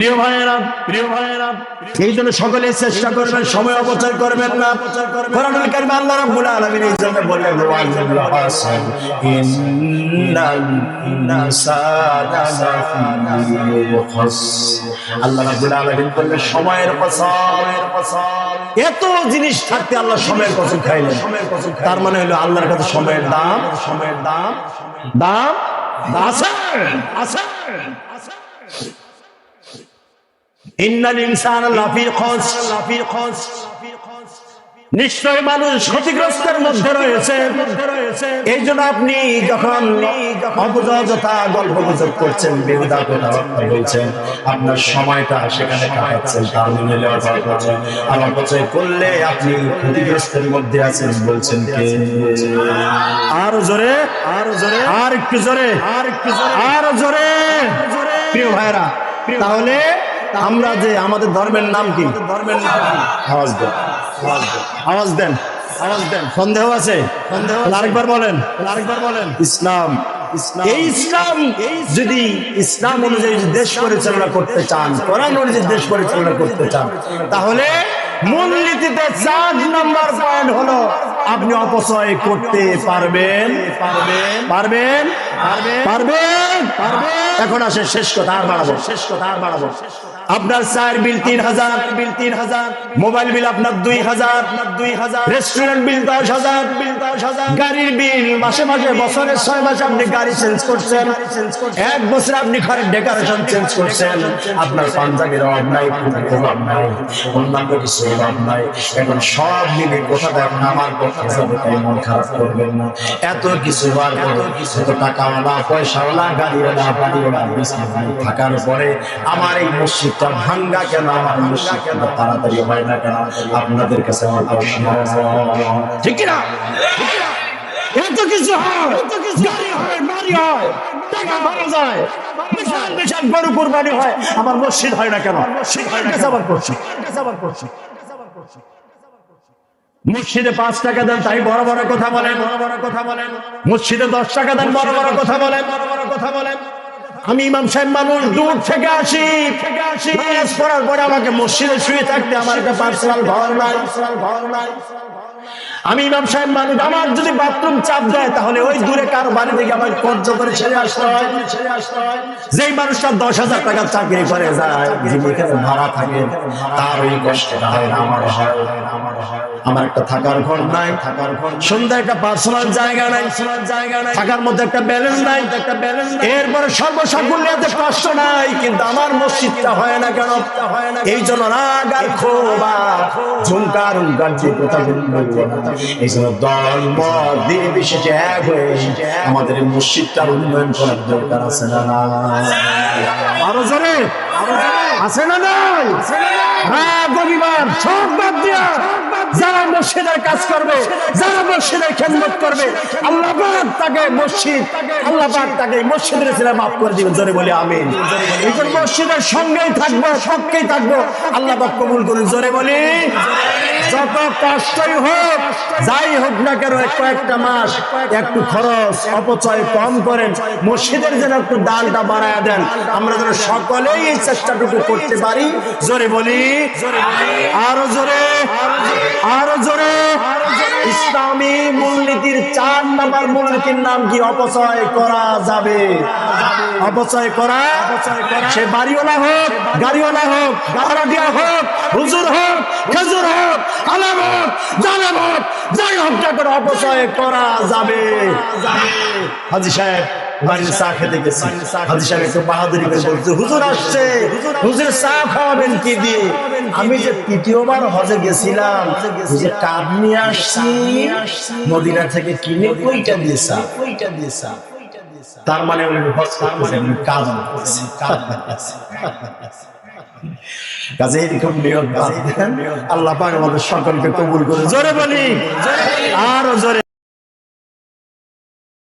প্রিয় ভাইয়েরা প্রিয় ভাইয়েরা এই জন্য সকলে চেষ্টা করবেন সময় অপচয় করবেন না। কোরআনুল কারীম আল্লাহ রাব্বুল আলামিন এই জন্য বললেন হাসান ইন্নাল আল্লাহ রাব্বুল আলামিন বললেন সময়ের কসম এত জিনিস থাকতে আল্লাহ সময়ের কসম খাইলেন। তার মানে হলো আল্লাহর কাছে সময়ের দাম। সময়ের দাম। দাম? আছে আছে ইন্নাল নিশ্চয় মানুষ ক্ষতিগ্রস্তের মধ্যে রয়েছে। এই জন্য আপনি যখন অপযথা গল্প গুজব করছেন বেহুদা কথাবার্তা বলছেন আপনার সময়টা সেখানে কাটাচ্ছেন তার মিলে আর অপচয় করলে আপনি ক্ষতিগ্রস্তের মধ্যে আছেন বলছেন কে? আর জোরে আর জোরে আর একটু জোরে আর একটু জোরে। আর জোরে। প্রিয় ভাইরা তাহলে আমরা যে আমাদের ধর্মের নাম কি? ধর্মের নাম আওয়াজ দেন। আওয়াজ দেন। আওয়াজ দেন। সন্দেহ আছে? সন্দেহ আরেকবার বলেন। আরেকবার বলেন। ইসলাম। এই ইসলাম যদি ইসলাম অনুযায়ী দেশ পরিচালনা করতে চান কোরআন অনুযায়ী দেশ পরিচালনা করতে চান তাহলে মূলনীতিতে চার নাম্বার পয়েন্ট হলো আপনি অপচয় করতে পারবেন। পারবেন? পারবেন? এখন আসে শেষ কথা, আর বাড়াবো। শেষ কথা আর বাড়াবো আপনার চার বিল তিন হাজার বিল তিন হাজার মোবাইল বিল আপনার দুই হাজার দুই হাজার রেস্টুরেন্ট বিল দশ হাজার বিল গাড়ির বিল মাসে মাসে ছয় মাসে আপনি গাড়ি চেঞ্জ করছেন। এক আপনি ঘরের ডেকোরেশন চেঞ্জ করছেন। আপনার পাঞ্জাবির অভাব নাই অভাব নাই, অন্যান্য কিছু অভাব নাই। এখন সব মিলে কোথা আমার কথা মন খারাপ করবেন না। এত কিছু বার কিছু থাকার পরে আমার এই মসজিদটা ভাঙ্গা কেন? আমার মসজিদটা তাড়াতাড়ি হয় না কেন? আপনাদের কাছে আমার ঠিক কিনা? এত কিছু হয় গাড়ি হয়, বাড়ি হয় বড় মসজিদ পাঁচ টাকা দেন, তাই বড় বড় কথা বলেন। মসজিদে দশ টাকা দেন, বড় বড় কথা বলেন। বড় বড় কথা বলেন আমি ইমাম সাহেব মানুষ, দূর থেকে আসি। পড়ার পরে আমাকে মসজিদে শুয়ে থাকতে আমার একটা পার্সোনাল ঘর নাই ঘর নাই। আমি ইমাম সাহেব মানুষ আমার যদি বাথরুম চাপ দেয়, তাহলে ওই দূরে কারও বাড়ি থেকে আমার কর্য করে ছেড়ে আসতে হয়। যেই মানুষটা দশ হাজার টাকার চাকরি করে, যায় ভাড়া থাকে, তার ওই কষ্টটা হয় না, আমার হয়। আমার একটা থাকার ঘর নাই থাকার ঘর সন্ধ্যা একটা পার্সোনাল জায়গা নাই জায়গা নাই থাকার মধ্যে একটা ব্যালেন্স নাই। একটা ব্যালেন্স এরপরে কষ্ট নাই, কিন্তু আমার মসজিদটা হয় না কেন? হয় না এই জন্য রাগ আর ক্ষোভা ঝুমকার হুঙ্কার যে এই জন্য আমাদের মসজিদটার উন্নয়ন করার দরকার আছে না আছে না নাই? যারা মসজিদের কাজ করবে, যারা মসজিদের খেদমত করবে, আল্লাহ তাকে মসজিদ, আল্লাহ তাকে মসজিদের ছেলে মাফ করে দিবেন, জোরে বলি এই মসজিদের সঙ্গেই থাকব, পক্ষেই থাকব, আল্লাহ কবুল করুন, জোরে বলি। যত কষ্টই হোক, যাই হোক না কেন কয়েকটা মাস একটু খরচ, অপচয় কম করেন। মসজিদের যেন একটু ডালটা বাড়ায় দেন। আমরা যেন সকলেই এই চেষ্টাটুকু করতে পারি। জোরে বলি, আরও জোরে। আরও জোরে ইসলামী মূলনীতির চার নাম্বার মূলনীতির নাম কি? অপচয় করা যাবে। অপচয় করা, সে বাড়িওয়ালা হোক, গাড়িওয়ালা হোক ভাড়াটিয়া হোক, হুজুর হোক, খেজুর হোক আলাম হোক জালেম হোক, যাই হোক করে অপচয় করা যাবে। হাজি সাহেব বাড়ির চা খেতে গেছি। হাজি সাহেব একটু বাহাদুরি করে বলছে হুজুর আসছে। হুজুর চা খাওয়াবেন কি দিয়ে? আমি যে তৃতীয়বার হজে গেছিলাম যে কাপ নিয়ে আসছি মদিনা থেকে কিনে কইটা দিয়ে চা। কইটা দিয়ে চা। তার মানে হজ কাজ কাজে এরকম নিয়ম আল্লাহ পাক আমাদের সকলকে কবুল করে জোরে বলি। আরও জোরে।